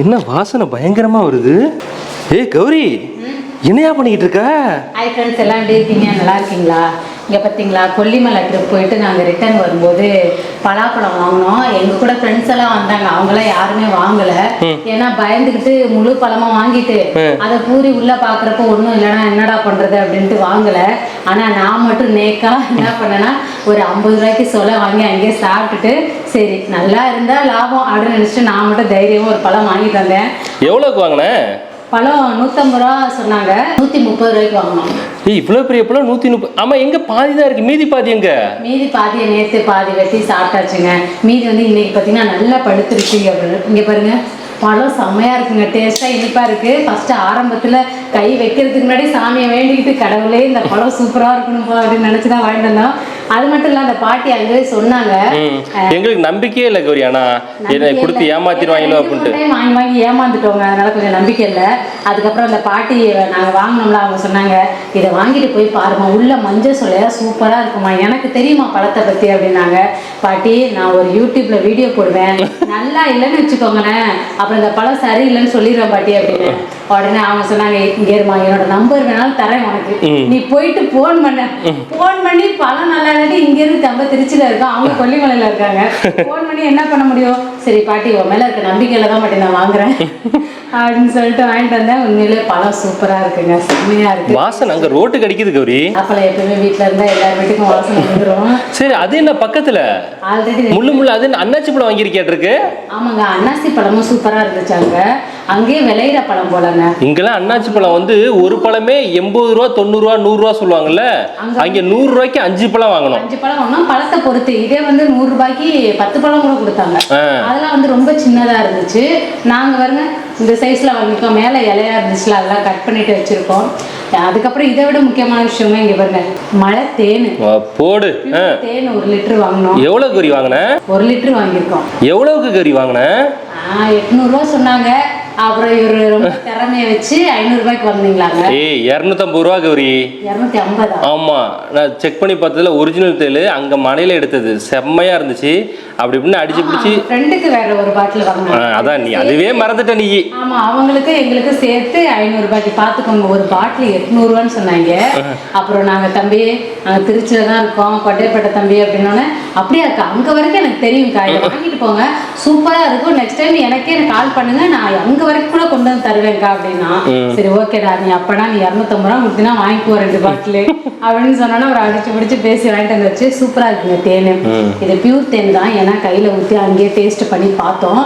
என்ன வாசனை பயங்கரமா வருது? ஏய் கௌரி என்னையா பண்ணிக்கிட்டு இருக்க? ஹாய் ஃப்ரெண்ட்ஸ் எல்லாம் எப்படி இருக்கீங்க? நல்லா இருக்கீங்களா? இங்கே பார்த்தீங்களா கொல்லிமலை ட்ரிப் போயிட்டு நாங்கள் ரிட்டர்ன் வரும்போது பலாப்பழம் வாங்கினோம். எங்கள் கூட ஃப்ரெண்ட்ஸ் எல்லாம் வந்தாங்க. அவங்களாம் யாருமே வாங்கலை. ஏன்னா பயந்துக்கிட்டு முழு பழமா வாங்கிட்டு அதை பூரி உள்ள பார்க்குறப்ப ஒன்றும் இல்லைன்னா என்னடா பண்ணுறது அப்படின்ட்டு வாங்கலை. ஆனால் நான் மட்டும் நேக்கா என்ன பண்ணேன்னா ஒரு ஐம்பது ரூபாய்க்கு சொல்ல வாங்கி அங்கேயே சாப்பிட்டுட்டு சரி நல்லா இருந்தால் லாபம் அப்படின்னு நினச்சிட்டு நான் மட்டும் தைரியமாக ஒரு பழம் வாங்கிட்டு வந்தேன். எவ்வளோக்கு வாங்கின? பழம் நூற்றம்பது ரூபா சொன்னாங்க. நூற்றி முப்பது ரூபாய்க்கு வாங்கினோம். ஏய் இவ்வளோ பெரிய பழம் நூற்றி முப்பது ஆமாம் எங்கே பாதி தான் இருக்கு. மீதி பாதி எங்க? மீதி பாதியை நேற்று பாதி வெட்டி சாப்பிட்டாச்சுங்க. மீதி வந்து இன்னைக்கு பார்த்தீங்கன்னா நல்லா படுத்துருச்சு. இங்கே பாரு- இங்கே பாருங்க. பழம் செம்மையா இருக்குங்க. டேஸ்ட்டாக இனிப்பாக இருக்கு. ஃபர்ஸ்ட் ஆரம்பத்தில் கை வைக்கிறதுக்கு முன்னாடி சாமியை வேண்டிக்கிட்டு கடவுளே இந்த பழம் சூப்பராக இருக்கணும் அப்படின்னு நினச்சி தான் வாங்கிட்டு வந்தோம். அது மட்டும் இல்லை அந்த பாட்டி அங்கேயே சொன்னாங்க. எங்களுக்கு நம்பிக்கையே இல்லை கௌரி ஆனா என்னை கொடுத்து ஏமாத்திடுவாங்களோ அப்படின்ட்டு. வாங்கி வாங்கி ஏமாந்துட்டோங்க. அதனால கொஞ்சம் நம்பிக்கை இல்லை. அதுக்கப்புறம் அந்த பாட்டி நாங்கள் வாங்கினோம்ல அவங்க சொன்னாங்க இதை வாங்கிட்டு போய் பாருமா உள்ள மஞ்சள் சொல்லையா சூப்பராக இருக்குமா எனக்கு தெரியுமா பழத்தை பற்றி அப்படின்னாங்க. பாட்டி நான் ஒரு யூடியூப்ல வீடியோ போடுவேன். நல்லா இல்லைன்னு வச்சுக்கோங்களேன். அப்புறம் இந்த பழம் சரியில்லைன்னு சொல்லிடுறேன் பாட்டி அப்படின்னு. உடனே அவங்க சொன்னாங்க இங்க இருமா என்னோட நம்பர் வேணாலும் தரேன் உனக்கு. நீ போயிட்டு ஃபோன் பண்ண. ஃபோன் பண்ணி பழம் நல்லா இல்லாட்டி இங்க இருந்து நம்ம திருச்சியில இருக்கோம். அவங்க கொல்லிமலையில இருக்காங்க. ஃபோன் பண்ணி என்ன பண்ண முடியும்? சரி பாட்டி உன் மேல இருக்க நம்பிக்கையில தான் பாட்டி நான் வாங்குறேன். அப்படின்னு சொல்லிட்டு வாங்கிட்டு வந்தேன். உண்மையிலே பழம் சூப்பரா இருக்குங்க. செம்மையா இருக்கு. வாசனை அங்கே ரோட்டுக்கு அடிக்குது கௌரி. அப்பளம் எப்பவுமே வீட்ல இருந்தா எல்லார் வீட்டுக்கும் வாசனை வந்துடும் சரி அது என்ன பக்கத்துல? ஆல்ரெடி முள்ளு முள்ளு அது அன்னாச்சி பழம் வாங்கியிருக்கேட்டிருக்கு ஆமாங்க அன்னாசி பழமும் சூப்பரா இருந்துச்சு அங்க. அங்கேயே விளையிற பழம் போலங்க. இங்கெல்லாம் அன்னாச்சி பழம் வந்து ஒரு பழமே எண்பது ரூபா தொண்ணூறுரூவா நூறுரூவா சொல்லுவாங்கல்ல? அங்கே நூறு ரூபாய்க்கு அஞ்சு பழம் வாங்கணும். அஞ்சு பழம் வாங்கினோம் பழத்தை பொறுத்து. இதே வந்து நூறு ரூபாய்க்கு பத்து பழம் கூட கொடுத்தாங்க. அதெல்லாம் வந்து ரொம்ப சின்னதா இருந்துச்சு. நாங்க வருங்க இந்த சைஸ்ல வாங்கிருக்கோம் மேல இலையா இருந்துச்சுல அதெல்லாம் கட் பண்ணிட்டு வச்சிருக்கோம். அதுக்கப்புறம் இதை விட முக்கியமான விஷயமே இங்க பாருங்க மழை தேன். போடு. தேன் ஒரு லிட்டர் வாங்கினோம். எவ்வளோ கறி வாங்கின? ஒரு லிட்டர் வாங்கியிருக்கோம். எவ்வளவுக்கு கறி வாங்கின? ஆஹ் எட்நூறுபா சொன்னாங்க. அப்புறம் இவரு ரொம்ப திறமைய வச்சு ஐநூறு ரூபாய்க்கு ஏய் இரநூத்தம்பது ரூபா கௌரி இரநூத்தி ஐம்பதா? ஆமா நான் செக் பண்ணி பார்த்ததுல ஒரிஜினல் தேல் அங்க மலையில எடுத்தது. செம்மையா இருந்துச்சு. அப்படி இப்படின்னு அடிச்சு பிடிச்சி ஃப்ரெண்டுக்கு வேற ஒரு பாட்டில் வாங்கினாங்க அதான் நீ அதுவே மறந்துட்ட நீ. ஆமா அவங்களுக்கு எங்களுக்கு சேர்த்து ஐநூறு ரூபாய்க்கு பாத்துக்கோங்க ஒரு பாட்டில் எட்நூறுவான்னு சொன்னாங்க. அப்புறம் நாங்க தம்பி நாங்க திருச்சியில தான் இருக்கோம். கொட்டைப்பட்ட தம்பி அப்படின்னோடனே அப்படியே இருக்கா அங்க வரைக்கும் எனக்கு தெரியும்க்கா இதை வாங்கிட்டு போங்க. சூப்பரா இருக்கும். நெக்ஸ்ட் டைம் எனக்கே எனக்கு கால் பண்ணுங்க. நான் அங்க வரைக்கும் கூட கொண்டு வந்து தருவேன்க்கா அப்படின்னா. சரி ஓகேடா நீ அப்பனா நீ இரநூத்தம்பது ரூபா கொடுத்தீங்கன்னா வாங்கிக்குவோம் ரெண்டு பாட்டில் அப்படின்னு சொன்னோன்னா ஒரு அடிச்சு பிடிச்சி பேசி வாங்கிட்டு வந்து வச்சு சூப்பரா இருக்குங்க தேன். இது பியூர் தேன் தான். ஏன்னா கையில ஊற்றி அங்கேயே டேஸ்ட் பண்ணி பார்த்தோம்.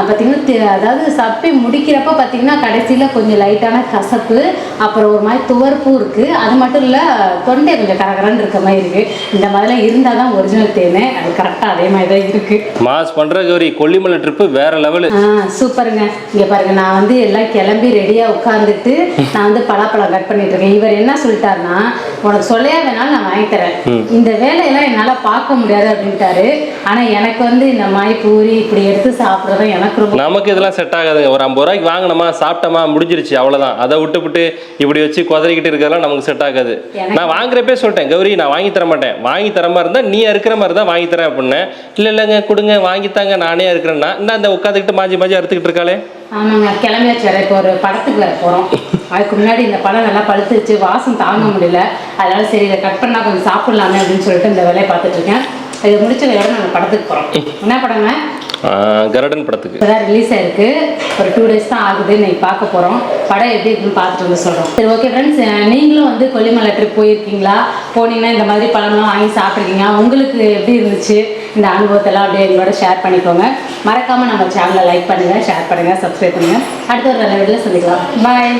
பார்த்தீங்கன்னா தே- அதாவது சப்பி முடிக்கிறப்ப பார்த்தீங்கன்னா கடைசியில கொஞ்சம் லைட்டான கசப்பு அப்புறம் ஒரு மாதிரி துவர்ப்பு இருக்கு. அது மட்டும் இல்ல தொண்டை கொஞ்சம் கரகரன்னு இருக்க மாதிரி இருக்கு. இந்த மாதிரிலாம் இருந்தால் தான் ஒரிஜினல் தேன். அது கரெக்டாக அதே மாதிரி தான் இருக்கு. மாஸ் பண்ற கௌரி கொல்லிமலை ட்ரிப்பு வேற லெவலு சூப்பருங்க. இங்க பாருங்க நான் வந்து எல்லாம் கிளம்பி ரெடியா உட்காந்துட்டு நான் வந்து பலாப்பழம் கட் பண்ணிட்டு இருக்கேன். இவர் என்ன சொல்லிட்டாருன்னா உனக்கு சொல்லையா வேணாலும் நான் வாங்கி தரேன். இந்த வேலையெல்லாம் என்னால பார்க்க முடியாது அப்படின்ட்டாரு. ஆனா எனக்கு வந்து இந்த மாதிரி பூரி இப்படி எடுத்து சாப்பிடுறது எனக்கு ரொம்ப நமக்கு இதெல்லாம் செட் ஆகாதுங்க ஒரு ஐம்பது ரூபாய்க்கு வாங்கினோமா சாப்பிட்டோமா முடிஞ்சிருச்சு அவ்வளவுதான். அதை விட்டுவிட்டு இப்படி வச்சு குதறிக்கிட்டு இருக்கிறதெல்லாம் நமக்கு செட் ஆகாது. நான் வாங்குறப்பே சொல்லிட்டேன் கௌரி நான் வாங்கி தர மாட்டேன். வாங்கி தர மாதிரி இருந்தா நீ இருக்கிற மாதிரி தான் வாங்கி தரேன் அப்படின்னேன் இல்லை இல்லைங்க கொடுங்க வாங்கித்தாங்க நானே இருக்கிறேன்னா இந்த அந்த உட்காந்துக்கிட்டு மாஞ்சி மாஞ்சி அறுத்துக்கிட்டு இருக்காளே. ஆமாங்க கிளம்பியாச்சு வேற. இப்போ ஒரு படத்துக்கு வேற போறோம். அதுக்கு முன்னாடி இந்த பழம் நல்லா பழுத்துருச்சு வாசம் தாங்க முடியல. அதனால சரி இதை கட் பண்ணா கொஞ்சம் சாப்பிடலாமே அப்படின்னு சொல்லிட்டு இந்த வேலையை பார்த்துட்டு இருக்கேன். இது முடிச்ச வேலை நாங்கள் படத்துக்கு போறோம். என்ன படங்க? கருடன் படத்துக்கு. அதான் ரிலீஸ் ஆயிருக்கு. ஒரு டூ டேஸ் தான் ஆகுது. இன்னைக்கு பார்க்க போகிறோம் படம் எப்படி இருக்குன்னு பார்த்துட்டு வந்து சொல்கிறோம் சரி ஓகே ஃப்ரெண்ட்ஸ் நீங்களும் வந்து கொல்லிமலை ட்ரிப் போயிருக்கீங்களா? போனீங்கன்னா இந்த மாதிரி பழம்லாம் வாங்கி சாப்பிட்ருக்கீங்க உங்களுக்கு எப்படி இருந்துச்சு இந்த அனுபவத்தெல்லாம் அப்படியே எங்களோட ஷேர் பண்ணிக்கோங்க. மறக்காமல் நம்ம சேனலை லைக் பண்ணுங்கள் ஷேர் பண்ணுங்கள் சப்ஸ்கிரைப் பண்ணுங்கள் அடுத்த ஒரு நல்ல வீடியோவில் சந்திக்கலாம். பாய்